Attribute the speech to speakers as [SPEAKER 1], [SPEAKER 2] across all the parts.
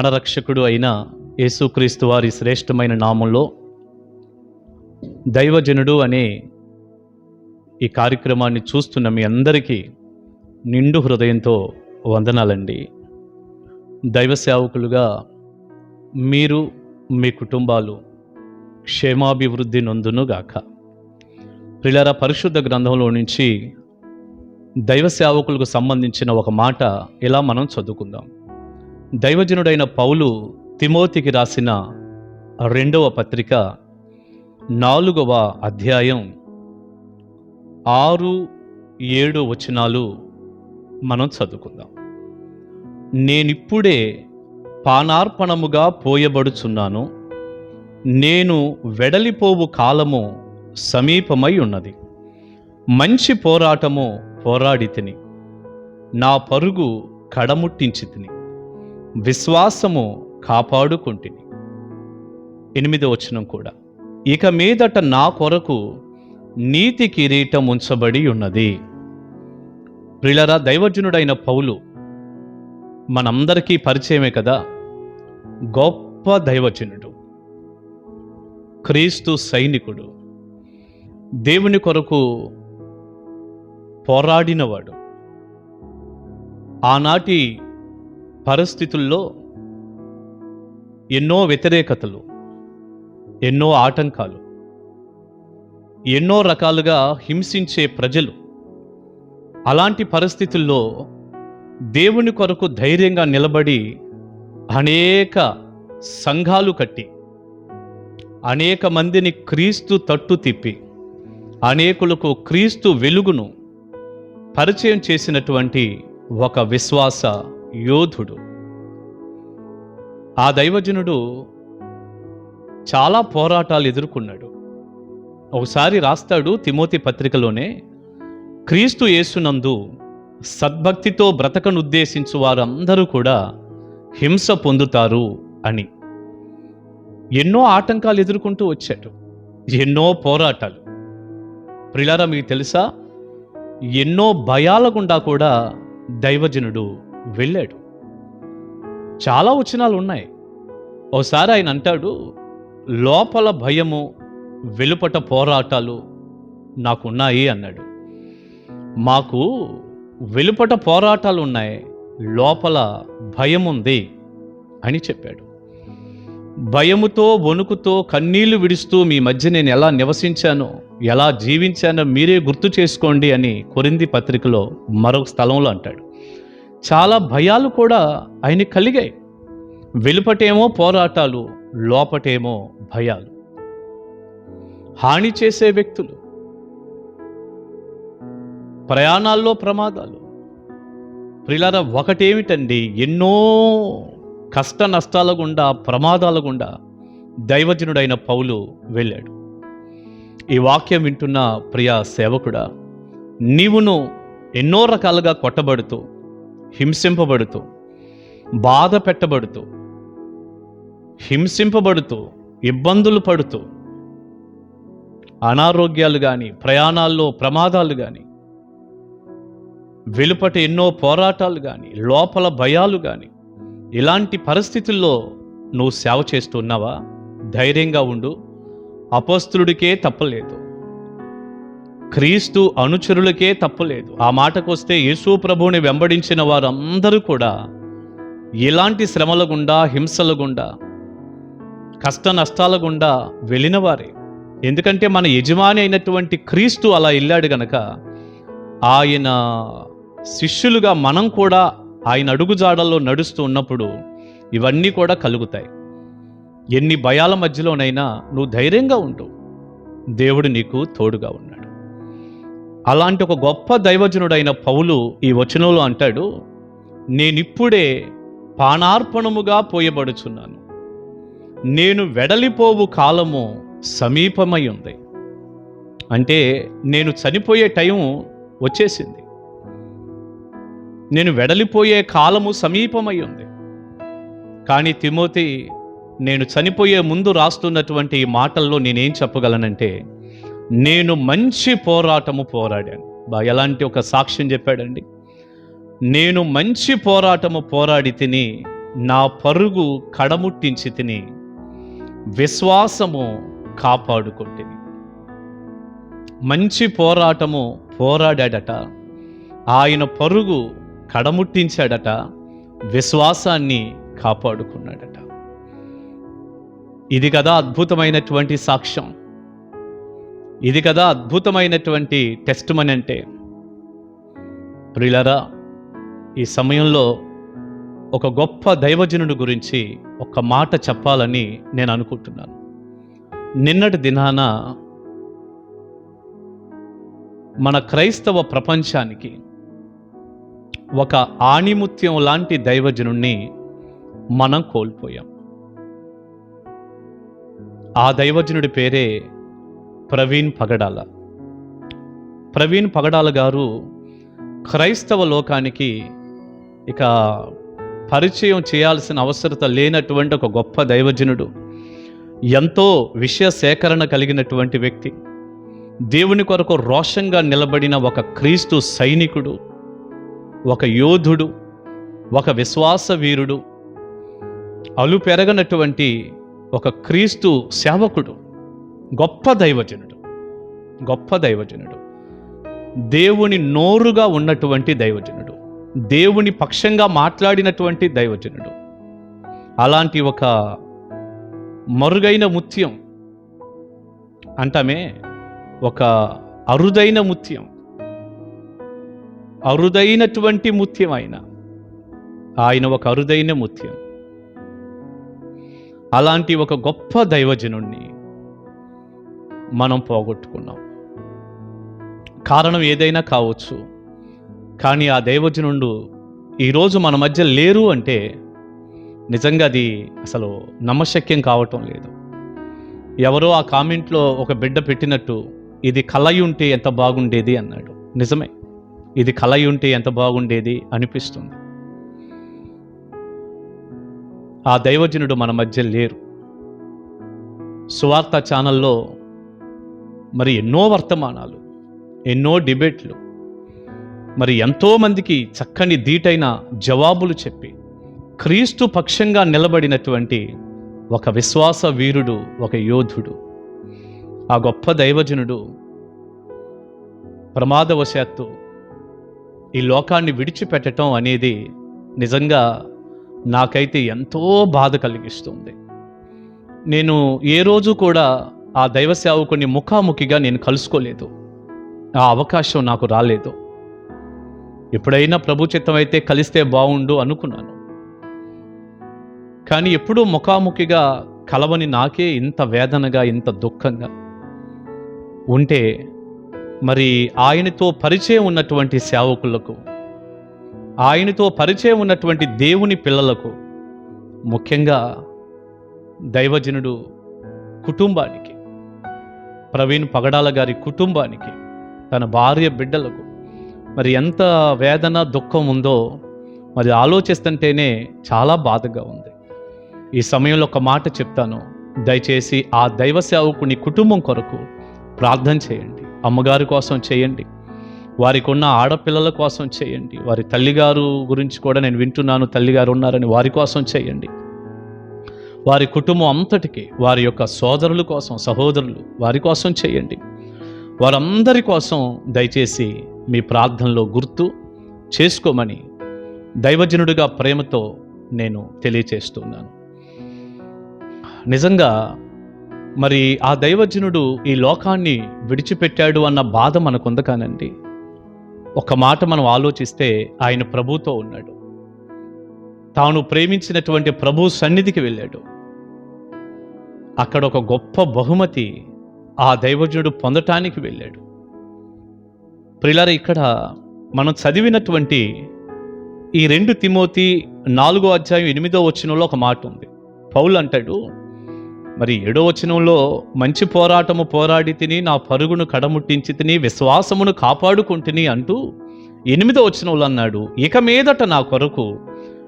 [SPEAKER 1] మన రక్షకుడు అయిన యేసుక్రీస్తు వారి శ్రేష్టమైన నామంలో దైవజనుడు అనే ఈ కార్యక్రమాన్ని చూస్తున్న మీ అందరికీ నిండు హృదయంతో వందనాలండి. దైవ సేవకులుగా మీరు మీ కుటుంబాలు క్షేమాభివృద్ధి నొందునుగాక ప్రిలర పరిశుద్ధ గ్రంథంలో నుంచి దైవ సేవకులకు సంబంధించిన ఒక మాట ఇలా మనం చదువుకుందాం? దైవజనుడైన పౌలు తిమోతికి రాసిన రెండవ పత్రిక నాలుగవ అధ్యాయం ఆరు ఏడు వచనాలు మనం చదువుకుందాం. నేనిప్పుడే పానార్పణముగా పోయబడుచున్నాను. నేను వెడలిపోవు కాలము సమీపమై ఉన్నది. మంచి పోరాటము పోరాడితిని. నా పరుగు కడముట్టించి తిని విశ్వాసము కాపాడుకుంటుని. ఎనిమిదో వచనం కూడా. ఇక మీదట నా కొరకు నీతి కిరీటం ఉంచబడి ఉన్నది. ప్రిలరా దైవజనుడైన పౌలు మనందరికీ పరిచయమే కదా? గొప్ప దైవజనుడు. క్రీస్తు సైనికుడు. దేవుని కొరకు పోరాడినవాడు. ఆనాటి పరిస్థితుల్లో ఎన్నో వ్యతిరేకతలు ఎన్నో ఆటంకాలు ఎన్నో రకాలుగా హింసించే ప్రజలు అలాంటి పరిస్థితుల్లో దేవుని కొరకు ధైర్యంగా నిలబడి అనేక సంఘాలు కట్టి అనేక మందిని క్రీస్తు తట్టు తిప్పి అనేకులకు క్రీస్తు వెలుగును పరిచయం చేసినటువంటి ఒక విశ్వాస యోధుడు. ఆ దైవజనుడు చాలా పోరాటాలు ఎదుర్కొన్నాడు. ఒకసారి రాస్తాడు తిమోతి పత్రికలోనే క్రీస్తు యేసునందు సద్భక్తితో బ్రతకనుద్దేశించు వారందరూ కూడా హింస పొందుతారు అని. ఎన్నో ఆటంకాలు ఎదుర్కొంటూ వచ్చాడు. ఎన్నో పోరాటాలు. ప్రిలారా మీకు తెలుసా? ఎన్నో భయాల గుండా కూడా దైవజనుడు వెళ్ళాడు. చాలా వచనాలు ఉన్నాయి. ఓసారి ఆయన అంటాడు లోపల భయము వెలుపట పోరాటాలు నాకున్నాయి అన్నాడు. మాకు వెలుపట పోరాటాలు ఉన్నాయి లోపల భయం ఉంది అని చెప్పాడు. భయముతో వణుకుతో కన్నీళ్ళు విడుస్తూ మీ మధ్య నేను ఎలా నివసించానో ఎలా జీవించానో మీరే గుర్తు చేసుకోండి అని కొరింది పత్రికలో మరొక స్థలంలో అంటాడు. చాలా భయాలు కూడా ఆయన కలిగాయి. వెలుపటేమో పోరాటాలు లోపటేమో భయాలు. హాని చేసే వ్యక్తులు ప్రయాణాల్లో ప్రమాదాలు. ప్రిలార ఒకటేమిటండి ఎన్నో కష్ట నష్టాల గుండా ప్రమాదాల గుండా దైవజనుడైన పౌలు వెళ్ళాడు. ఈ వాక్యం వింటున్న ప్రియ సేవకుడా నీవును ఎన్నో రకాలుగా కొట్టబడుతూ హింసింపబడుతూ బాధ పెట్టబడుతూ హింసింపబడుతూ ఇబ్బందులు పడుతూ అనారోగ్యాలు కానీ ప్రయాణాల్లో ప్రమాదాలు కానీ వెలుపట ఎన్నో పోరాటాలు కానీ లోపల భయాలు కానీ ఇలాంటి పరిస్థితుల్లో నువ్వు సేవ చేస్తున్నావా ధైర్యంగా ఉండు. అపస్తుడికే తప్పలేదు. క్రీస్తు అనుచరులకే తప్పలేదు ఆ మాటకొస్తే యేసు ప్రభువుని వెంబడించిన వారందరూ కూడా ఎలాంటి శ్రమల గుండా హింసల గుండా కష్ట నష్టాల గుండా వెళ్ళినవారే. ఎందుకంటే మన యజమాని అయినటువంటి క్రీస్తు అలా వెళ్ళాడు గనక ఆయన శిష్యులుగా మనం కూడా ఆయన అడుగుజాడల్లో నడుస్తూ ఉన్నప్పుడు ఇవన్నీ కూడా కలుగుతాయి. ఎన్ని భయాల మధ్యలోనైనా నువ్వు ధైర్యంగా ఉండు. దేవుడు నీకు తోడుగా ఉన్నాడు అలాంటి ఒక గొప్ప దైవజనుడైన పౌలు ఈ వచనంలో అంటాడు నేనిప్పుడే పానార్పణముగా పోయబడుచున్నాను. నేను వెడలిపోవు కాలము సమీపమై ఉంది. అంటే నేను చనిపోయే టైం వచ్చేసింది. నేను వెడలిపోయే కాలము సమీపమై ఉంది. కానీ తిమోతి నేను చనిపోయే ముందు రాస్తున్నటువంటి ఈ మాటల్లో నేనేం చెప్పగలనంటే నేను మంచి పోరాటము పోరాడాను. బా ఎలాంటి ఒక సాక్ష్యం చెప్పాడండి? నేను మంచి పోరాటము పోరాడి తిని నా పరుగు కడముట్టించి తిని విశ్వాసము కాపాడుకుంటుంది మంచి పోరాటము పోరాడాడట. ఆయన పరుగు కడముట్టించాడట. విశ్వాసాన్ని కాపాడుకున్నాడట. ఇది కదా అద్భుతమైనటువంటి సాక్ష్యం. ఇది కదా అద్భుతమైనటువంటి టెస్ట్ మని అంటే. ప్రియులరా ఈ సమయంలో ఒక గొప్ప దైవజనుడి గురించి ఒక మాట చెప్పాలని నేను అనుకుంటున్నాను. నిన్నటి దినాన మన క్రైస్తవ ప్రపంచానికి ఒక ఆణిముత్యం లాంటి దైవజనుణ్ణి మనం కోల్పోయాం. ఆ దైవజనుడి పేరే ప్రవీణ్ పగడాల. ప్రవీణ్ పగడాల గారు క్రైస్తవ లోకానికి ఇక పరిచయం చేయాల్సిన అవసరత లేనటువంటి ఒక గొప్ప దైవజనుడు ఎంతో విషయ సేకరణ కలిగినటువంటి వ్యక్తి. దేవుని కొరకు రోషంగా నిలబడిన ఒక క్రీస్తు సైనికుడు ఒక యోధుడు ఒక విశ్వాస వీరుడు అలు పెరగనటువంటి ఒక క్రీస్తు సేవకుడు. గొప్ప దైవజనుడు. గొప్ప దైవజనుడు. దేవుని నోరుగా ఉన్నటువంటి దైవజనుడు. దేవుని పక్షంగా మాట్లాడినటువంటి దైవజనుడు. అలాంటి ఒక మరుగైన ముత్యం అంటామే ఒక అరుదైన ముత్యం. అరుదైనటువంటి ముత్యం ఆయన. ఆయన ఒక అరుదైన ముత్యం. అలాంటి ఒక గొప్ప దైవజనుణ్ణి మనం పోగొట్టుకున్నాం. కారణం ఏదైనా కావచ్చు. కానీ ఆ దైవజనుడు ఈరోజు మన మధ్య లేరు అంటే నిజంగా అది అసలు నమ్మశక్యం కావటం లేదు. ఎవరో ఆ కామెంట్లో ఒక బిడ్డ పెట్టినట్టు ఇది కలయి ఉంటే ఎంత బాగుండేది? అన్నాడు. నిజమే. ఇది కలయి ఉంటే ఎంత బాగుండేది? అనిపిస్తుంది. ఆ దైవజనుడు మన మధ్య లేరు. సువార్త ఛానల్లో మరి ఎన్నో వర్తమానాలు ఎన్నో డిబేట్లు మరి ఎంతోమందికి చక్కని ధీటైన జవాబులు చెప్పి క్రీస్తు పక్షంగా నిలబడినటువంటి ఒక విశ్వాస వీరుడు ఒక యోధుడు ఆ గొప్ప దైవజనుడు ప్రమాదవశాత్తు ఈ లోకాన్ని విడిచిపెట్టడం అనేది నిజంగా నాకైతే ఎంతో బాధ కలిగిస్తుంది. నేను ఏ రోజు కూడా ఆ దైవ సేవకుని ముఖాముఖిగా నేను కలుసుకోలేదు. ఆ అవకాశం నాకు రాలేదు. ఎప్పుడైనా ప్రభు చిత్తం అయితే కలిస్తే బాగుండు అనుకున్నాను. కానీ ఎప్పుడూ ముఖాముఖిగా కలవని నాకే ఇంత వేదనగా ఇంత దుఃఖంగా ఉంటే మరి ఆయనతో పరిచయం ఉన్నటువంటి సేవకులకు ఆయనతో పరిచయం ఉన్నటువంటి దేవుని పిల్లలకు ముఖ్యంగా దైవజనుడు కుటుంబానికి ప్రవీణ్ పగడాల గారి కుటుంబానికి తన భార్య బిడ్డలకు మరి ఎంత వేదన దుఃఖం ఉందో మరి ఆలోచిస్తుంటేనే చాలా బాధగా ఉంది. ఈ సమయంలో ఒక మాట చెప్తాను. దయచేసి ఆ దైవ సేవకుని కుటుంబం కొరకు ప్రార్థన చేయండి. అమ్మగారి కోసం చేయండి. వారికి ఉన్న ఆడపిల్లల కోసం చేయండి. వారి తల్లిగారు గురించి కూడా నేను వింటున్నాను. తల్లిగారు ఉన్నారని వారి కోసం చేయండి. వారి కుటుంబం అంతటికి వారి యొక్క సోదరుల కోసం సహోదరులు వారి కోసం చేయండి. వారందరి కోసం దయచేసి మీ ప్రార్థనలో గుర్తు చేసుకోమని దైవజనుడిగా ప్రేమతో నేను తెలియచేస్తున్నాను. నిజంగా మరి ఆ దైవజనుడు ఈ లోకాన్ని విడిచిపెట్టాడు అన్న బాధ మనకుంది కానండి. ఒక మాట మనం ఆలోచిస్తే ఆయన ప్రభుతో ఉన్నాడు. తాను ప్రేమించినటువంటి ప్రభు సన్నిధికి వెళ్ళాడు. అక్కడ ఒక గొప్ప బహుమతి ఆ దైవజనుడు పొందటానికి వెళ్ళాడు. ప్రిలార ఇక్కడ మనం చదివినటువంటి ఈ రెండు తిమోతి నాలుగో అధ్యాయం ఎనిమిదో వచనంలో ఒక మాట ఉంది. పౌలు అంటాడు మరి ఏడో వచనంలో మంచి పోరాటము పోరాడి తిని నా పరుగును కడముట్టించి తిని విశ్వాసమును కాపాడుకుంటుని అంటూ ఎనిమిదో వచనంలో అన్నాడు ఇక మీదట నా కొరకు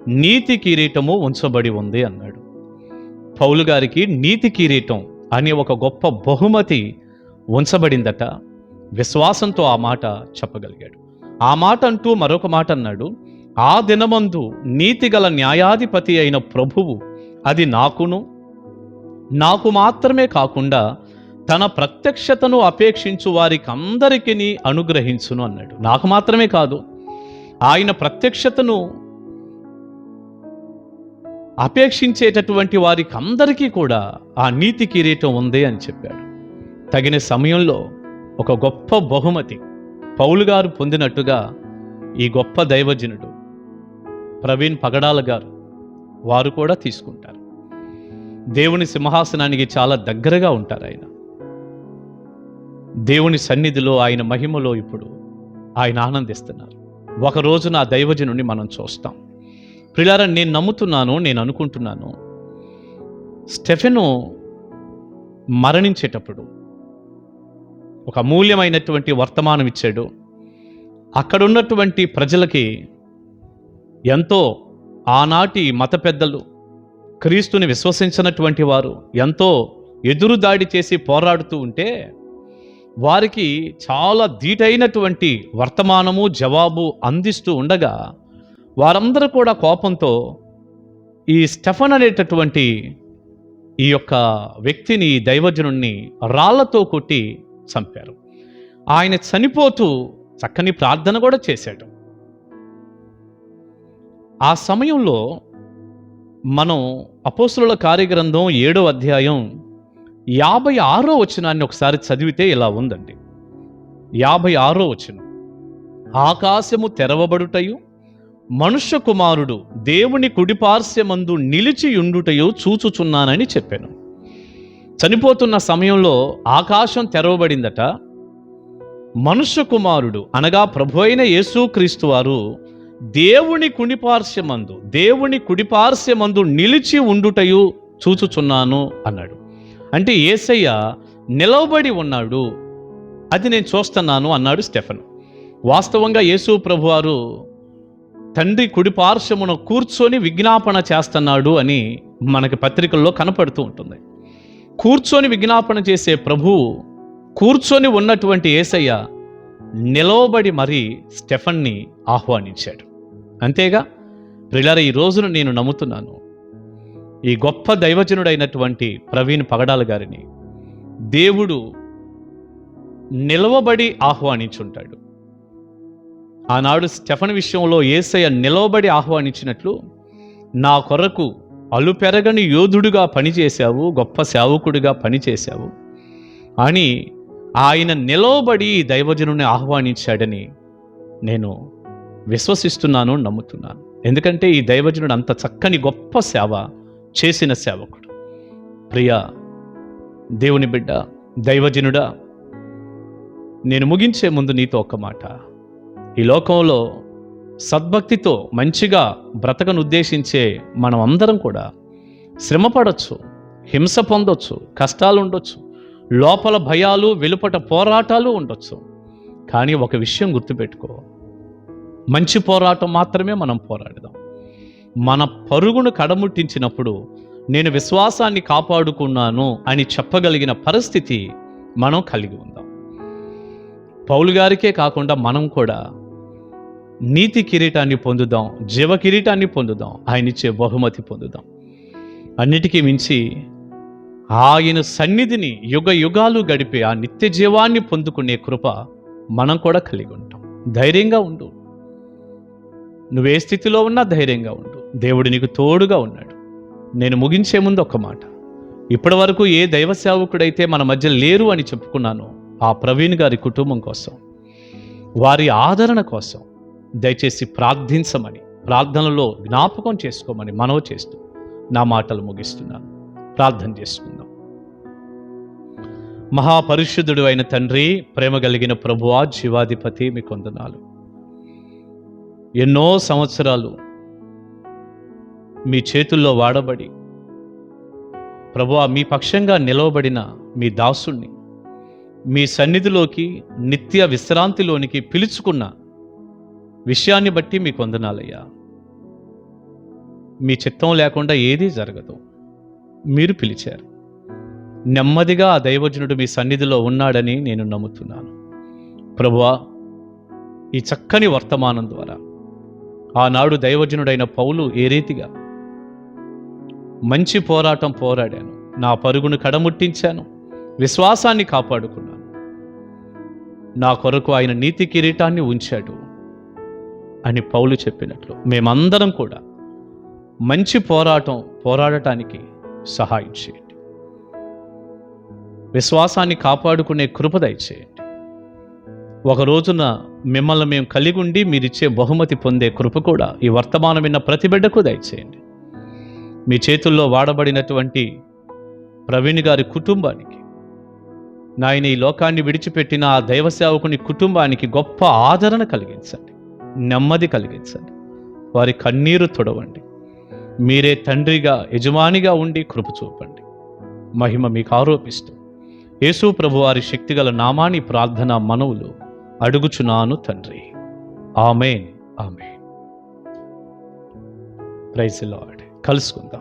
[SPEAKER 1] నీతి కిరీటము ఉంచబడి ఉంది అన్నాడు. పౌలు గారికి నీతి కిరీటం అనే ఒక గొప్ప బహుమతి ఉంచబడిందట. విశ్వాసంతో ఆ మాట చెప్పగలిగాడు. ఆ మాట అంటూ మరొక మాట అన్నాడు. ఆ దినమందు నీతిగల న్యాయాధిపతి అయిన ప్రభువు అది నాకును నాకు మాత్రమే కాకుండా తన ప్రత్యక్షతను అపేక్షించు వారికి అందరికీ అనుగ్రహించును అన్నాడు. నాకు మాత్రమే కాదు ఆయన ప్రత్యక్షతను అపేక్షించేటటువంటి వారికి అందరికీ కూడా ఆ నీతి కిరీటం ఉంది అని చెప్పాడు. తగిన సమయంలో ఒక గొప్ప బహుమతి పౌలు గారు పొందినట్టుగా ఈ గొప్ప దైవజనుడు ప్రవీణ్ పగడాల గారు వారు కూడా తీసుకుంటారు. దేవుని సింహాసనానికి చాలా దగ్గరగా ఉంటారు ఆయన. దేవుని సన్నిధిలో ఆయన మహిమలో ఇప్పుడు ఆయన ఆనందిస్తున్నారు. ఒకరోజు నా దైవజనుని మనం చూస్తాం. ప్రిలారా నేను నమ్ముతున్నాను నేను అనుకుంటున్నాను. స్టెఫెను మరణించేటప్పుడు ఒక అమూల్యమైనటువంటి వర్తమానం ఇచ్చాడు. అక్కడ ఉన్నటువంటి ప్రజలకి ఎంతో ఆనాటి మత పెద్దలు క్రీస్తుని విశ్వసించినటువంటి వారు ఎంతో ఎదురుదాడి చేసి పోరాడుతూ ఉంటే వారికి చాలా ధీటైనటువంటి వర్తమానము జవాబు అందిస్తూ ఉండగా వారందరూ కూడా కోపంతో ఈ స్టెఫన్ అనేటటువంటి ఈ యొక్క వ్యక్తిని దైవజనుణ్ణి రాళ్ళతో కొట్టి చంపారు. ఆయన చనిపోతూ చక్కని ప్రార్థన కూడా చేశాడు. ఆ సమయంలో మనం అపోసుల కార్యగ్రంథం ఏడో అధ్యాయం యాభై ఆరో వచనాన్ని ఒకసారి చదివితే ఇలా ఉందండి. యాభై ఆరో వచనం. ఆకాశము తెరవబడుటయు మనుష్య కుమారుడు దేవుని కుడిపార్శ్వమందు నిలిచి చూచుచున్నానని చెప్పాను. చనిపోతున్న సమయంలో ఆకాశం తెరవబడిందట. మనుష్య కుమారుడు అనగా ప్రభు అయిన యేసుక్రీస్తు వారు దేవుని కుడిపార్శ్వమందు దేవుని కుడిపార్శ్వమందు నిలిచి ఉండుటయు చూచుచున్నాను అన్నాడు. అంటే ఏసయ్య నిలవబడి ఉన్నాడు అది నేను చూస్తున్నాను అన్నాడు స్టెఫన్. వాస్తవంగా యేసు ప్రభువారు తండ్రి కుడిపార్శ్వమున కూర్చొని విజ్ఞాపన చేస్తున్నాడు అని మనకి పత్రికల్లో కనపడుతూ ఉంటుంది. కూర్చొని విజ్ఞాపన చేసే ప్రభువు కూర్చొని ఉన్నటువంటి ఏసయ్య నిలవబడి మరీ స్టెఫన్ని ఆహ్వానించాడు. అంతేగా ప్రిలర ఈ రోజున నేను నమ్ముతున్నాను. ఈ గొప్ప దైవజనుడైనటువంటి ప్రవీణ్ పగడాల గారిని దేవుడు నిలవబడి ఆహ్వానించుంటాడు. ఆనాడు స్టెఫన్ విషయంలో ఏసయ్య నిలవబడి ఆహ్వానించినట్లు నా కొరకు అలుపెరగని యోధుడుగా పనిచేశావు గొప్ప సేవకుడిగా పనిచేశావు. అని ఆయన నిలవబడి దైవజనుని ఆహ్వానించాడని నేను విశ్వసిస్తున్నాను నమ్ముతున్నాను. ఎందుకంటే ఈ దైవజనుడు అంత చక్కని గొప్ప సేవ చేసిన సేవకుడు. ప్రియ దేవుని బిడ్డ దైవజనుడా నేను ముగించే ముందు నీతో ఒక మాట. ఈ లోకంలో సద్భక్తితో మంచిగా బ్రతకను ఉద్దేశించే మనం అందరం కూడా శ్రమపడవచ్చు హింస పొందొచ్చు కష్టాలు ఉండొచ్చు లోపల భయాలు వెలుపట పోరాటాలు ఉండొచ్చు. కానీ ఒక విషయం గుర్తుపెట్టుకో. మంచి పోరాటం మాత్రమే మనం పోరాడదాం. మన పరుగును కడముట్టించినప్పుడు నేను విశ్వాసాన్ని కాపాడుకున్నాను అని చెప్పగలిగిన పరిస్థితి మనం కలిగి ఉందాం. పౌలు గారికే కాకుండా మనం కూడా నీతి కిరీటాన్ని పొందుదాం జీవ కిరీటాన్ని పొందుదాం ఆయన ఇచ్చే బహుమతి పొందుదాం. అన్నిటికీ మించి ఆయన సన్నిధిని యుగ యుగాలు గడిపే ఆ నిత్య జీవాన్ని పొందుకునే కృప మనం కూడా కలిగి ఉంటాం. ధైర్యంగా ఉండు. నువ్వే స్థితిలో ఉన్నా ధైర్యంగా ఉండు. దేవుడు నీకు తోడుగా ఉన్నాడు. నేను ముగించే ముందు ఒక మాట. ఇప్పటి వరకు ఏ దైవ సేవకుడైతే మన మధ్య లేరు అని చెప్పుకున్నానో ఆ ప్రవీణ్ గారి కుటుంబం కోసం వారి ఆదరణ కోసం దయచేసి ప్రార్థించమని ప్రార్థనలో జ్ఞాపకం చేసుకోమని మనవి చేస్తూ నా మాటలు ముగిస్తున్నాను. ప్రార్థన చేసుకుందాం. మహాపరిశుద్ధుడు అయిన తండ్రి ప్రేమ కలిగిన ప్రభువా జీవాధిపతి మీ కొందనాలు. ఎన్నో సంవత్సరాలు మీ చేతుల్లో వాడబడి ప్రభువా మీ పక్షంగా నిలవబడిన మీ దాసుణ్ణి మీ సన్నిధిలోకి నిత్య విశ్రాంతిలోనికి పిలుచుకున్న విషయాన్ని బట్టి మీకు వందనాలయ్యా. మీ చిత్తం లేకుండా ఏదీ జరగదు. మీరు పిలిచారు. నెమ్మదిగా ఆ దైవజనుడు మీ సన్నిధిలో ఉన్నాడని నేను నమ్ముతున్నాను. ప్రభువా ఈ చక్కని వర్తమానం ద్వారా ఆనాడు దైవజనుడైన పౌలు ఏ రీతిగా మంచి పోరాటం పోరాడాను నా పరుగును కడముట్టించాను విశ్వాసాన్ని కాపాడుకున్నాను. నా కొరకు ఆయన నీతి కిరీటాన్ని ఉంచాడు. అని పౌలు చెప్పినట్లు. మేమందరం కూడా మంచి పోరాటం పోరాడటానికి సహాయం చేయండి. విశ్వాసాన్ని కాపాడుకునే కృప దయచేయండి. ఒక రోజున మిమ్మల్ని మేము కలిగి ఉండి మీరిచ్చే బహుమతి పొందే కృప కూడా ఈ వర్తమానం విన్న ప్రతి బిడ్డకు దయచేయండి. మీ చేతుల్లో వాడబడినటువంటి ప్రవీణ్ గారి కుటుంబానికి నాయన ఈ లోకాన్ని విడిచిపెట్టిన ఆ దైవ సేవకుని కుటుంబానికి గొప్ప ఆదరణ కలిగించండి. నెమ్మది కలిగించండి. వారి కన్నీరు తొడవండి. మీరే తండ్రిగా యజమానిగా ఉండి కృప చూపండి. మహిమ మీకు ఆరోపిస్తూ యేసు ప్రభు వారి శక్తిగల నామాని ప్రార్థన మనవులు అడుగుచున్నాను తండ్రి. Amen amen. Praise Lord. కలుసుకుందాం.